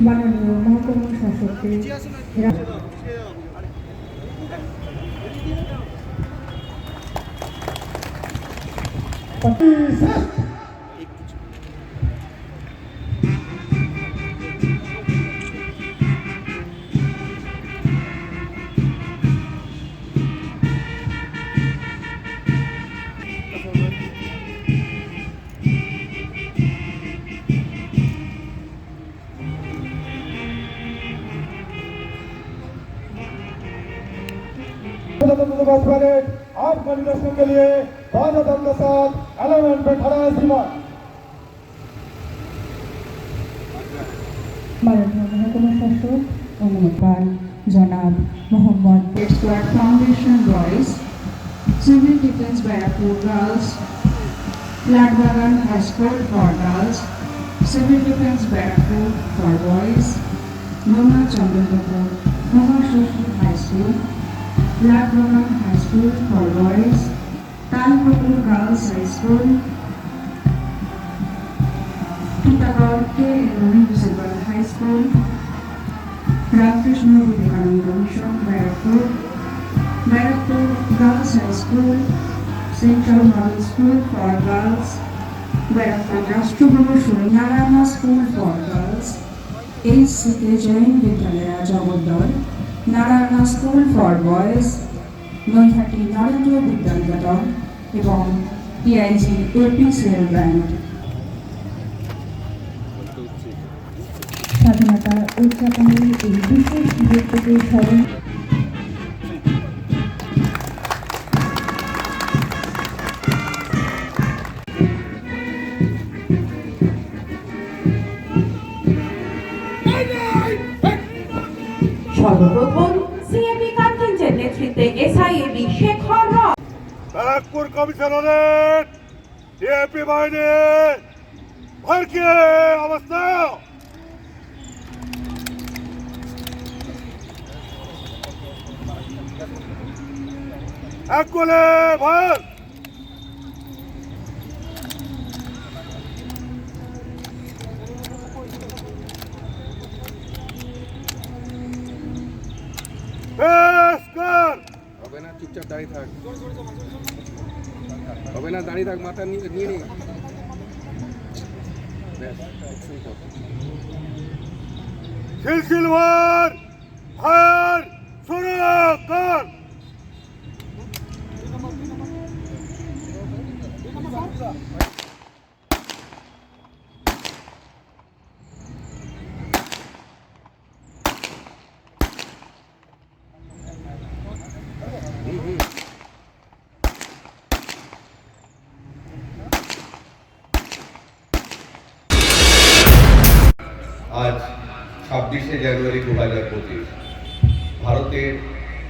만원이요 만원 사십기 둘셋 दिवस परेड आपका निदर्शन के लिए भारत दल के साथ एलिमेंट पे खड़ा है सीमा মাননীয় মহকুমা শাসক অনুমোদন জনাব Mohammad Squad Foundation Boys, Civil Defense Barracoon Girls, Flatwagon High School for Girls, Civil Defense Barracoon for Boys, Mona Chandrakapur, Mona Shoshi High Flatwagon High School for Boys, Talpapur Girls High School, Titagor K. Municipal High School, Ramakrishna Vivekananda Mission, Barracoon, Barracoon Girls High School, Central Model School for Girls, Barracoon Rashtraguru Suryanarayana School for Girls, HCK Jain Vidyalaya Jagodar, Narayana School for Boys, Naihati Narendra Vidyaniketan এবং PIG AP sell band স্বাধীনতা উদযাপনের এই বিশেষ মুহূর্তকে স্মরণ নেতৃত্বে এসআইএবি শেখর ব্যারাকপুর কমিশনারের DAP অবস্থা? এক গোলে ভর চুপচাপ দাঁড়িয়ে থাক। হবে না, দাঁড়িয়ে থাক, মাথা নিয়ে নিয়ে নে। ভার। সিলসিলওয়ার ফায়ার শুরু কর? আজ ছাব্বিশে জানুয়ারি দু হাজার পঁচিশ, ভারতের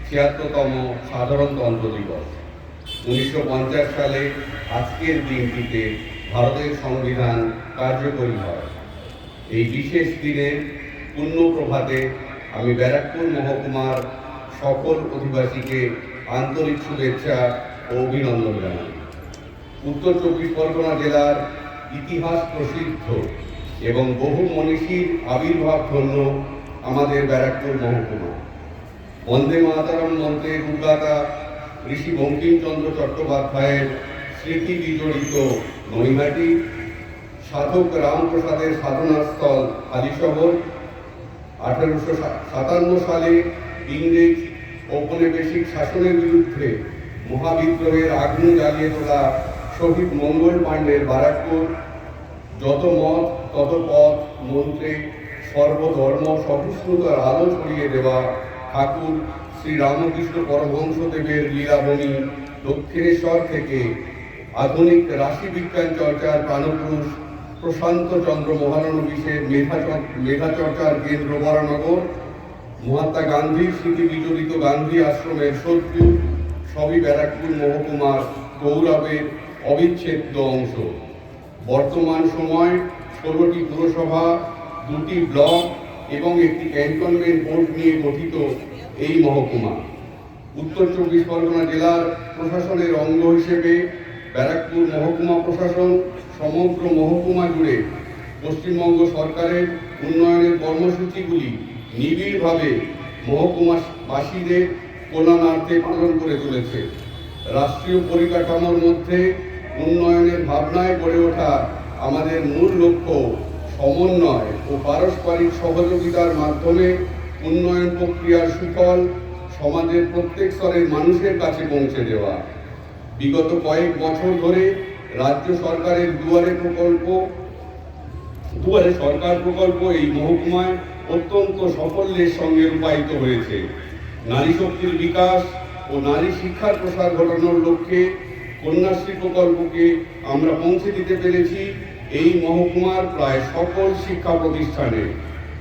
ছিয়াত্তরতম সাধারণতন্ত্র দিবস। উনিশশো পঞ্চাশ সালে আজকের দিনটিতে ভারতের সংবিধান কার্যকরী হয়। এই বিশেষ দিনের পুণ্য প্রভাতে আমি ব্যারাকপুর মহকুমার সকল অধিবাসীকে আন্তরিক শুভেচ্ছা ও অভিনন্দন জানাই। উত্তর চব্বিশ পরগনা জেলার ইতিহাস প্রসিদ্ধ এবং বহু মনীষীর আবির্ভাব ধন্য আমাদের ব্যারাকপুর মহকুমা। বন্দে মাতারাম মন্ত্রের উদ্গাতা ঋষি বঙ্কিমচন্দ্র চট্টোপাধ্যায়ের স্মৃতি বিজড়িত নৈহাটি সাধক রামপ্রসাদের সাধনাস্থল হালিশহর আঠারোশো সাতান্ন সালে ইংরেজ ঔপনিবেশিক শাসনের বিরুদ্ধে মহাবিদ্রোহের আগ্ন জ্বালিয়ে তোলা শহীদ মঙ্গল পাণ্ডের বারাকপুর যত মত তত পথ মন্ত্রে সর্বধর্ম সহিষ্ণুতার আলো ছড়িয়ে দেওয়া ঠাকুর শ্রী রামকৃষ্ণ পরমহংসদেবের লীলাভূমি দক্ষিণেশ্বর থেকে আধুনিক রাশিবিজ্ঞান চর্চার প্রাণপুরুষ প্রশান্ত চন্দ্র মহানবীশের মেধা মেধাচর্চার কেন্দ্র বরানগর, মহাত্মা গান্ধীর স্মৃতি বিচলিত গান্ধী আশ্রমের শত্রু, সবই ব্যারাকপুর মহকুমার গৌরবের অবিচ্ছেদ্য অংশ। বর্তমান সময় ষোলোটি পুরসভা, দুটি ব্লক এবং একটি ক্যান্টনমেন্ট বোর্ড নিয়ে গঠিত এই মহকুমা। উত্তর চব্বিশ পরগনা জেলার প্রশাসনের অঙ্গ হিসেবে ব্যারাকপুর মহকুমা প্রশাসন সমগ্র মহকুমা জুড়ে পশ্চিমবঙ্গ সরকারের উন্নয়নের কর্মসূচিগুলি নিবিড়ভাবে মহকুমাবাসীদের কল্যাণার্থে পালন করে চলেছে রাষ্ট্রীয় পরিকাঠামোর মধ্যে উন্নয়নের ভাবনায় গড়ে ওঠা আমাদের মূল লক্ষ্য সমন্বয় ও পারস্পরিক সহযোগিতার মাধ্যমে উন্নয়ন প্রক্রিয়ার সুফল সমাজের প্রত্যেক স্তরের মানুষের কাছে পৌঁছে দেওয়া। বিগত কয়েক বছর ধরে রাজ্য সরকারের দুয়ারে প্রকল্প, দুয়ারে সরকার প্রকল্প এই মহকুমায় অত্যন্ত সাফল্যের সঙ্গে রূপায়িত হয়েছে। নারী শক্তির বিকাশ ও নারী শিক্ষার প্রসার ঘটানোর লক্ষ্যে কন্যাশ্রী প্রকল্পকে আমরা পৌঁছে দিতে পেরেছি। এই মহকুমার প্রায় সকল শিক্ষা প্রতিষ্ঠানে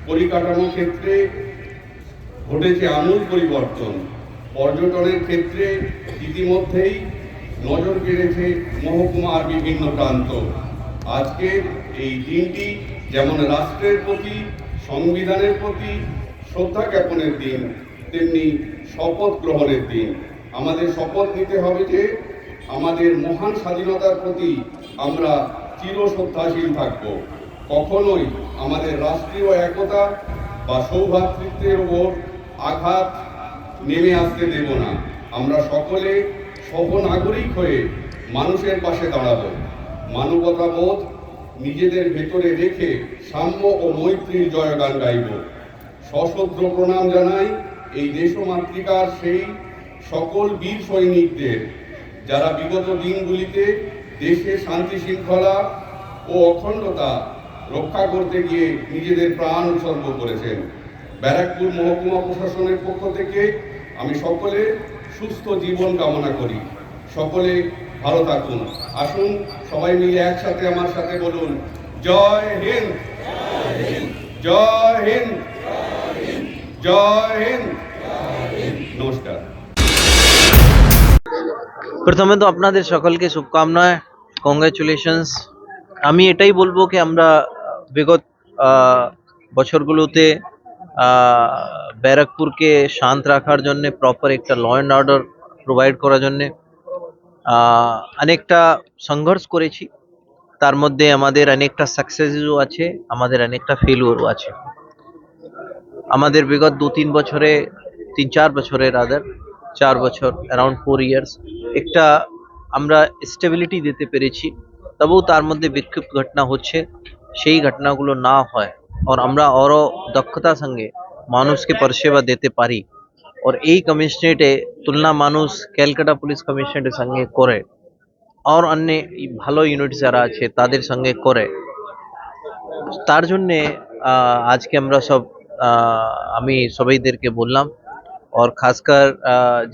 পরিকাঠামো ক্ষেত্রে ঘটেছে আমূল পরিবর্তন। পর্যটনের ক্ষেত্রে ইতিমধ্যেই নজর কেড়েছে মহকুমার বিভিন্ন প্রান্ত। আজকে এই দিনটি যেমন রাষ্ট্রের প্রতি, সংবিধানের প্রতি শ্রদ্ধা জ্ঞাপনের দিন, তেমনি শপথ গ্রহণের দিন। আমাদের শপথ নিতে হবে যে আমাদের মহান স্বাধীনতার প্রতি আমরা চির শ্রদ্ধাশীল থাকব। কখনোই আমাদের রাষ্ট্রীয় একতা বা সৌভ্রাতৃত্বের ওপর আঘাত নেমে আসতে দেব না। আমরা সকলে সহনাগরিক হয়ে মানুষের পাশে দাঁড়াবো। মানবতা বোধ নিজেদের ভেতরে রেখে সাম্য ও মৈত্রীর জয়গান গাইব। সশস্ত্র প্রণাম জানাই এই দেশমাতৃকার সেই সকল বীর সৈনিকদের, যারা বিগত দিনগুলিতে দেশে শান্তি শৃঙ্খলা ও অখণ্ডতা রক্ষা করতে গিয়ে নিজেদের প্রাণ উৎসর্গ করেছেন। ব্যারাকপুর মহকুমা প্রশাসনের পক্ষ থেকে আমি সকলে সুস্থ জীবন কামনা করি। সকলে ভালো থাকুন। আসুন সবাই মিলে একসাথে আমার সাথে বলুন জয় হিন্দ! জয় হিন্দ! জয় হিন্দ! প্রথমে তো আপনাদের সকলকে শুভকামনা কংগ্রাচুলেশনস আমি এটাই বলব কি আমরা বিগত বছরগুলোতে ব্যারাকপুরকে শান্ত রাখার জন্য প্রপার একটা ল অ্যান্ড অর্ডার প্রোভাইড করার জন্যে অনেকটা সংঘর্ষ করেছি। তার মধ্যে আমাদের অনেকটা সাকসেসও আছে, আমাদের অনেকটা ফেলিওরও আছে। আমাদের বিগত দু তিন বছরে তিন চার বছরের আদার চার বছর অ্যারাউন্ড ফোর ইয়ার্স একটা আমরা স্টেবিলিটি দিতে পেরেছি। তবুও তার মধ্যে বিক্ষিপ্ত ঘটনা হচ্ছে, সেই ঘটনাগুলো না হয়। আর আমরা আরও দক্ষতার সঙ্গে মানুষকে পরিষেবা দিতে পারি। আর এই কমিশনারেটে তুলনা মানুষ ক্যালকাটা পুলিশ কমিশনারেটের সঙ্গে করে। আর অন্য ভালো ইউনিট যারা আছে, তাদের সঙ্গে করে। তার জন্যে আজকে আমরা সব আমি সবাইদেরকে বললাম আর খাসকর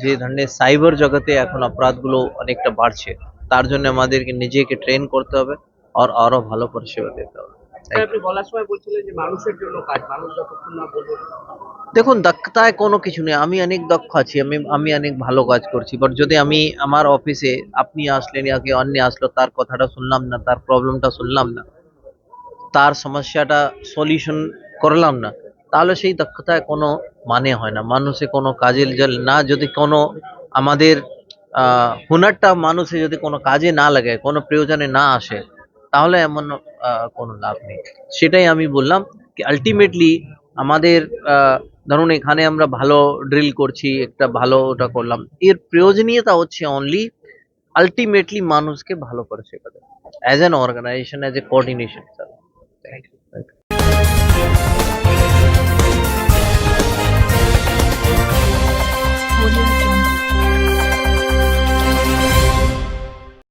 যে ধরনের সাইবার জগতে এখন অপরাধগুলো অনেকটা বাড়ছে তার জন্য আমাদেরকে নিজেকে ট্রেন করতে হবে আর আরও ভালো পরিষেবা দিতে হবে Thank you. আপনি বলার সময় বলছিলেন যে মানুষের জন্য কাজ মানুষ যতক্ষণ না বলবে দেখুন দক্ষতায় কোনো কিছু নেই আমি অনেক দক্ষ আছি আমি আমি অনেক ভালো কাজ করছি বাট যদি আমি আমার অফিসে আপনি আসলেন কেউ অন্য আসলো তার কথাটা শুনলাম না তার প্রবলেমটা শুনলাম না তার সমস্যাটা সলিউশন করলাম না তাহলে সেই দক্ষতায় কোনো মানে হয় না। মানুষে কোনো কাজে না যদি কোনো আমাদের হুনারটা মানুষে যদি কোনো কাজে না লাগে, কোনো প্রয়োজনে না আসে, তাহলে এমন কোনো লাভ নেই। সেটাই আমি বললাম কি আলটিমেটলি আমাদের ধরুন এখানে আমরা ভালো ড্রিল করছি, একটা ভালো ওটা করলাম। এর প্রয়োজনীয়তা হচ্ছে অনলি আলটিমেটলি মানুষকে ভালো করে শেখাতে। As an organisation as a coordination